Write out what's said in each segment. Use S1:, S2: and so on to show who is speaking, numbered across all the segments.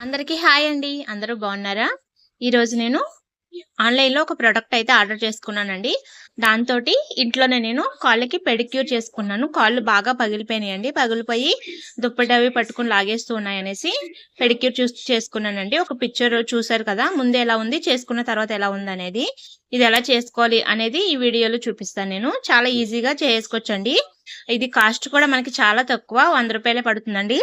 S1: అందరికీ హాయ్ అండి. అందరూ బాగున్నారా? ఈరోజు నేను ఆన్లైన్లో ఒక ప్రోడక్ట్ అయితే ఆర్డర్ చేసుకున్నానండి. దాంతో ఇంట్లోనే నేను కాళ్ళకి పెడిక్యూర్ చేసుకున్నాను. కాళ్ళు బాగా పగిలిపోయినాయండి. పగిలిపోయి దుప్పటి అవి పట్టుకుని లాగేస్తూ ఉన్నాయనేసి పెడిక్యూర్ చూస్ చేసుకున్నానండి. ఒక పిక్చర్ చూసారు కదా ముందు ఎలా ఉంది చేసుకున్న తర్వాత ఎలా ఉంది అనేది ఇది ఎలా చేసుకోవాలి అనేది ఈ వీడియోలో చూపిస్తాను నేను. చాలా ఈజీగా చేసుకోవచ్చండి. ఇది కాస్ట్ కూడా మనకి చాలా తక్కువ వంద రూపాయలే పడుతుందండి.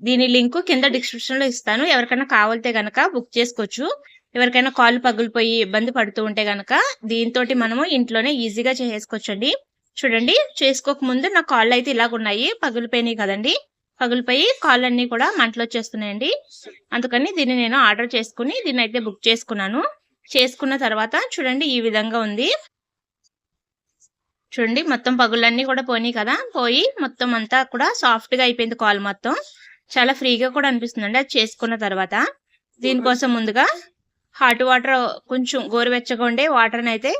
S1: దీని లింక్ కింద డిస్క్రిప్షన్లో ఇస్తాను. ఎవరికైనా కావాలితే గనక బుక్ చేసుకోవచ్చు. ఎవరికైనా కాళ్ళు పగిలిపోయి ఇబ్బంది పడుతూ ఉంటే గనక దీంతో మనము ఇంట్లోనే ఈజీగా చేసుకోవచ్చండి. చూడండి చేసుకోక ముందు నా కాళ్ళు అయితే ఇలాగున్నాయి పగిలిపోయినాయి కదండి. పగిలిపోయి కాళ్ళన్నీ కూడా మంటలు వచ్చేస్తున్నాయండి. అందుకని దీన్ని నేను ఆర్డర్ చేసుకుని దీన్ని అయితే బుక్ చేసుకున్నాను. చేసుకున్న తర్వాత చూడండి ఈ విధంగా ఉంది. చూడండి మొత్తం పగులన్నీ కూడా పోయినాయి కదా. పోయి మొత్తం అంతా కూడా సాఫ్ట్గా అయిపోయింది కాల్ మొత్తం. చాలా ఫ్రీగా కూడా అనిపిస్తుందండి. అది చేసుకున్న తర్వాత దీనికోసం ముందుగా హాట్ వాటర్ కొంచెం గోరువెచ్చగా ఉండే వాటర్ని అయితే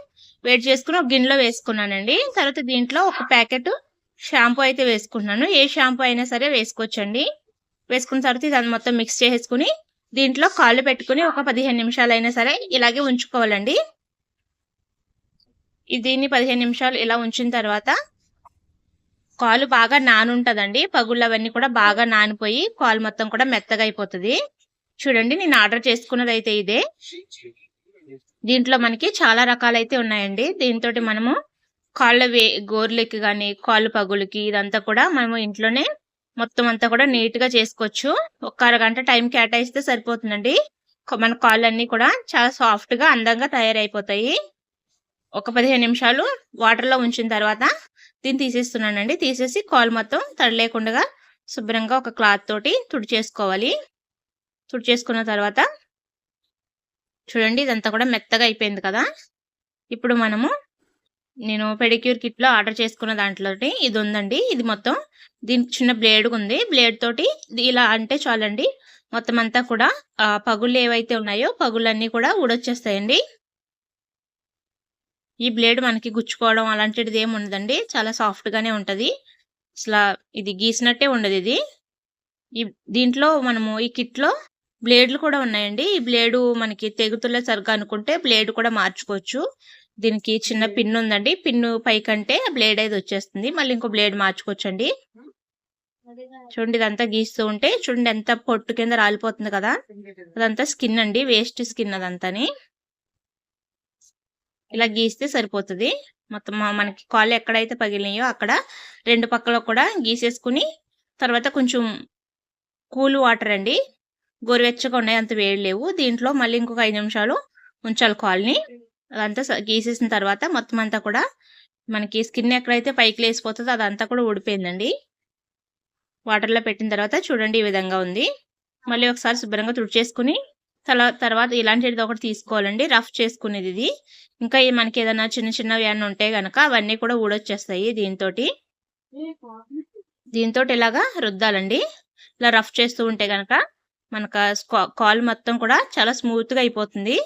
S1: వేడి చేసుకుని ఒక గిన్నెలో వేసుకున్నానండి. తర్వాత దీంట్లో ఒక ప్యాకెట్ షాంపూ అయితే వేసుకుంటున్నాను. ఏ షాంపూ అయినా సరే వేసుకోవచ్చండి. వేసుకున్న తర్వాత దాన్ని మొత్తం మిక్స్ చేసుకుని దీంట్లో కాళ్ళు పెట్టుకుని ఒక పదిహేను నిమిషాలు అయినా సరే ఇలాగే ఉంచుకోవాలండి. దీన్ని పదిహేను నిమిషాలు ఇలా ఉంచిన తర్వాత కాలు బాగా నానుంటదండి. పగుళ్ళు అవన్నీ కూడా బాగా నానిపోయి కాలు మొత్తం కూడా మెత్తగా అయిపోతుంది. చూడండి నేను ఆర్డర్ చేసుకున్నది అయితే ఇదే. దీంట్లో మనకి చాలా రకాలైతే ఉన్నాయండి. దీంతో మనము కాళ్ళ వే గోర్లకి కానీ కాళ్ళు పగులకి ఇదంతా కూడా మనము ఇంట్లోనే మొత్తం అంతా కూడా నీట్గా చేసుకోవచ్చు. ఒక అరగంట టైం కేటాయిస్తే సరిపోతుందండి. మన కాళ్ళు అన్నీ కూడా చాలా సాఫ్ట్గా అందంగా తయారైపోతాయి. ఒక పదిహేను నిమిషాలు వాటర్లో ఉంచిన తర్వాత దీన్ని తీసేస్తున్నానండి. తీసేసి కాల్ మొత్తం తడలేకుండా శుభ్రంగా ఒక క్లాత్ తోటి తుడి చేసుకోవాలి తుడి చేసుకున్న తర్వాత చూడండి ఇదంతా కూడా మెత్తగా అయిపోయింది కదా. ఇప్పుడు మనము నేను పెడిక్యూర్ కిట్లో ఆర్డర్ చేసుకున్న దాంట్లో ఇది ఉందండి. ఇది మొత్తం దీనికి చిన్న బ్లేడ్ ఉంది. బ్లేడ్ తోటి ఇలా అంటే చాలండి. మొత్తం అంతా కూడా పగుళ్ళు ఏవైతే ఉన్నాయో పగుళ్ళన్నీ కూడా ఊడొచ్చేస్తాయండి. ఈ బ్లేడ్ మనకి గుచ్చుకోవడం అలాంటిది ఏమి ఉండదండి. చాలా సాఫ్ట్ గానే ఉంటది. అసలు ఇది గీసినట్టే ఉండదు ఇది. ఈ దీంట్లో మనము ఈ కిట్లో బ్లేడ్లు కూడా ఉన్నాయండి. ఈ బ్లేడు మనకి తెగుతులే సరిగ్గా అనుకుంటే బ్లేడ్ కూడా మార్చుకోవచ్చు. దీనికి చిన్న పిన్ ఉందండి. పిన్ను పైకంటే బ్లేడ్ అయితే వచ్చేస్తుంది. మళ్ళీ ఇంకో బ్లేడ్ మార్చుకోవచ్చండి. చూడండి ఇదంతా గీస్తూ ఉంటే చూడండి ఎంత పొట్టు కింద రాలిపోతుంది కదా. అదంతా స్కిన్ అండి. వేస్ట్ స్కిన్ అదంతాని. ఇలా గీస్తే సరిపోతుంది. మొత్తం మనకి కాళ్ళు ఎక్కడైతే పగిలినాయో అక్కడ రెండు పక్కల కూడా గీసేసుకుని తర్వాత కొంచెం కూల్ వాటర్ అండి. గోరువెచ్చగా ఉన్నాయి అంత వేడి లేవు. దీంట్లో మళ్ళీ ఇంకొక ఐదు నిమిషాలు ఉంచాలి కాల్ని అదంతా గీసేసిన తర్వాత మొత్తం అంతా కూడా మనకి స్కిన్ ఎక్కడైతే పైకి లేసిపోతుందో అదంతా కూడా ఊడిపోయిందండి. వాటర్లో పెట్టిన తర్వాత చూడండి ఈ విధంగా ఉంది. మళ్ళీ ఒకసారి శుభ్రంగా తుడిచేసుకుని తర్వాత ఇలాంటిది ఒకటి తీసుకోవాలండి. రఫ్ చేసుకునేది ఇది. ఇంకా మనకి ఏదైనా చిన్న చిన్నవి అన్నీ ఉంటే గనక అవన్నీ కూడా ఊడొచ్చేస్తాయి దీంతో దీంతో ఇలాగా రుద్దాలండి. ఇలా రఫ్ చేస్తూ ఉంటే గనక మనకు కాల్ మొత్తం కూడా చాలా స్మూత్గా అయిపోతుంది.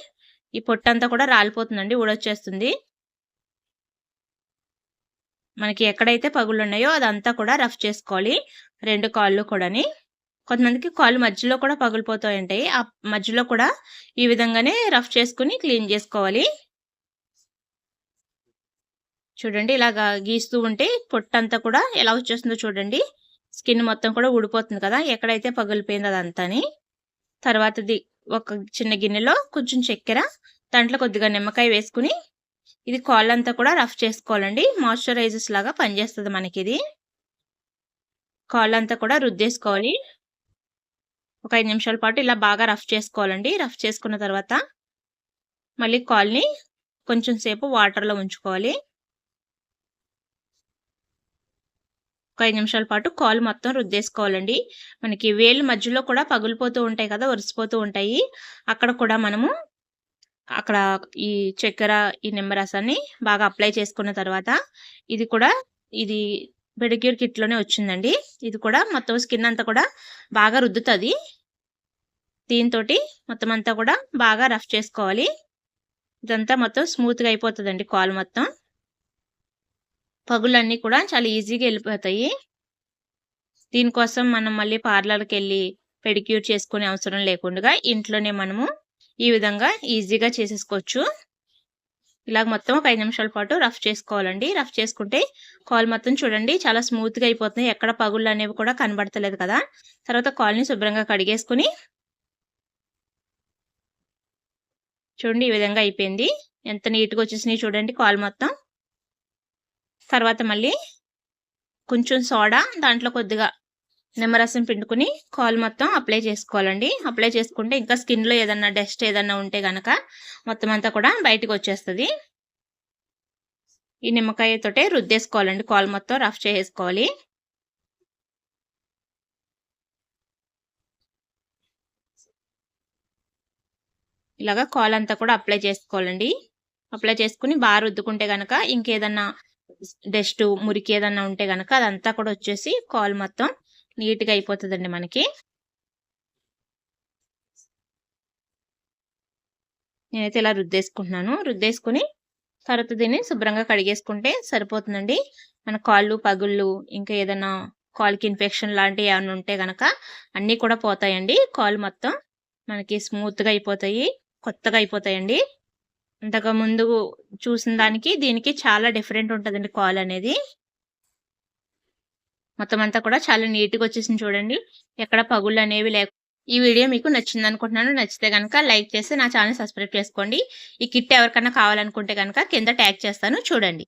S1: ఈ పొట్టంతా కూడా రాలిపోతుందండి ఊడొచ్చేస్తుంది. మనకి ఎక్కడైతే పగులు ఉన్నాయో అదంతా కూడా రఫ్ చేసుకోవాలి. రెండు కాళ్ళు కూడాని. కొంతమందికి కాళ్ళు మధ్యలో కూడా పగిలిపోతూ ఉంటాయి ఆ మధ్యలో కూడా ఈ విధంగానే రఫ్ చేసుకుని క్లీన్ చేసుకోవాలి. చూడండి ఇలాగా గీస్తూ ఉంటే పొట్టంతా కూడా ఎలా వచ్చేస్తుందో చూడండి. స్కిన్ మొత్తం కూడా ఊడిపోతుంది కదా ఎక్కడైతే పగిలిపోయిందో అదంతాని. తర్వాతది ఒక చిన్న గిన్నెలో కొంచెం చక్కెర దాంట్లో కొద్దిగా నిమ్మకాయ వేసుకుని ఇది కాళ్ళంతా కూడా రఫ్ చేసుకోవాలండి. మాయిశ్చరైజర్స్ లాగా పనిచేస్తుంది మనకి ఇది కాళ్ళంతా కూడా రుద్దేసుకోవాలి. ఒక ఐదు నిమిషాల పాటు ఇలా బాగా రఫ్ చేసుకోవాలండి. రఫ్ చేసుకున్న తర్వాత మళ్ళీ కాల్ని కొంచెం సేపు వాటర్లో ఉంచుకోవాలి. ఒక ఐదు నిమిషాల పాటు కాల్ మొత్తం రుద్దేసుకోవాలండి. మనకి వేలు మధ్యలో కూడా పగిలిపోతూ ఉంటాయి కదా ఒరిసిపోతూ ఉంటాయి. అక్కడ కూడా మనము అక్కడ ఈ చక్కెర ఈ నిమ్మరసాన్ని బాగా అప్లై చేసుకున్న తర్వాత ఇది కూడా ఇది పెడిక్యూర్ కిట్లోనే వచ్చిందండి. ఇది కూడా మొత్తం స్కిన్ అంతా కూడా బాగా రుద్దుతుంది. దీంతో మొత్తం అంతా కూడా బాగా రఫ్ చేసుకోవాలి. ఇదంతా మొత్తం స్మూత్గా అయిపోతుందండి కాల్ మొత్తం. పగులన్నీ కూడా చాలా ఈజీగా వెళ్ళిపోతాయి. దీనికోసం మనం మళ్ళీ పార్లర్కి వెళ్ళి పెడిక్యూర్ చేసుకునే అవసరం లేకుండా ఇంట్లోనే మనము ఈ విధంగా ఈజీగా చేసేసుకోవచ్చు. ఇలాగ మొత్తం ఒక ఐదు నిమిషాల పాటు రఫ్ చేసుకోవాలండి. రఫ్ చేసుకుంటే కాల్ మొత్తం చూడండి చాలా స్మూత్గా అయిపోతుంది. ఎక్కడ పగుళ్ళు అనేవి కూడా కనబడతలేదు కదా. తర్వాత కాల్ని శుభ్రంగా కడిగేసుకుని చూడండి ఈ విధంగా అయిపోయింది. ఎంత నీట్గా వచ్చేసినాయి చూడండి కాల్ మొత్తం. తర్వాత మళ్ళీ కొంచెం సోడా దాంట్లో కొద్దిగా నిమ్మరసం పిండుకుని కాల్ మొత్తం అప్లై చేసుకోవాలండి. అప్లై చేసుకుంటే ఇంకా స్కిన్లో ఏదన్నా డస్ట్ ఏదన్నా ఉంటే కనుక మొత్తం అంతా కూడా బయటకు వచ్చేస్తుంది. ఈ నిమ్మకాయతోటే రుద్దేసుకోవాలండి. కాల్ మొత్తం రఫ్ చేసుకోవాలి ఇలాగా కాల్ అంతా కూడా అప్లై చేసుకోవాలండి. అప్లై చేసుకుని బాగా రుద్దుకుంటే కనుక ఇంకేదన్నా డస్ట్ మురికి ఏదన్నా ఉంటే కనుక అదంతా కూడా వచ్చేసి కాల్ మొత్తం నీట్గా అయిపోతుందండి మనకి. నేనైతే ఇలా రుద్దేసుకుంటున్నాను. రుద్దేసుకుని తర్వాత దీన్ని శుభ్రంగా కడిగేసుకుంటే సరిపోతుందండి. మన కాళ్ళు పగుళ్ళు ఇంకా ఏదైనా కాలుకి ఇన్ఫెక్షన్ లాంటివి ఏమైనా ఉంటే గనక అన్నీ కూడా పోతాయండి. కాలు మొత్తం మనకి స్మూత్గా అయిపోతాయి. కొత్తగా అయిపోతాయండి. ఇంతకు ముందు చూసిన దానికి దీనికి చాలా డిఫరెంట్ ఉంటుందండి కాల్ అనేది. మొత్తం అంతా కూడా చాలా నీట్గా వచ్చేసింది చూడండి. ఎక్కడ పగుళ్ళు అనేవి లేక ఈ వీడియో మీకు నచ్చింది అనుకుంటున్నాను. నచ్చితే కనుక లైక్ చేసి నా ఛానల్ సబ్స్క్రైబ్ చేసుకోండి. ఈ కిట్ ఎవరికైనా కావాలనుకుంటే కనుక కింద ట్యాగ్ చేస్తాను. చూడండి.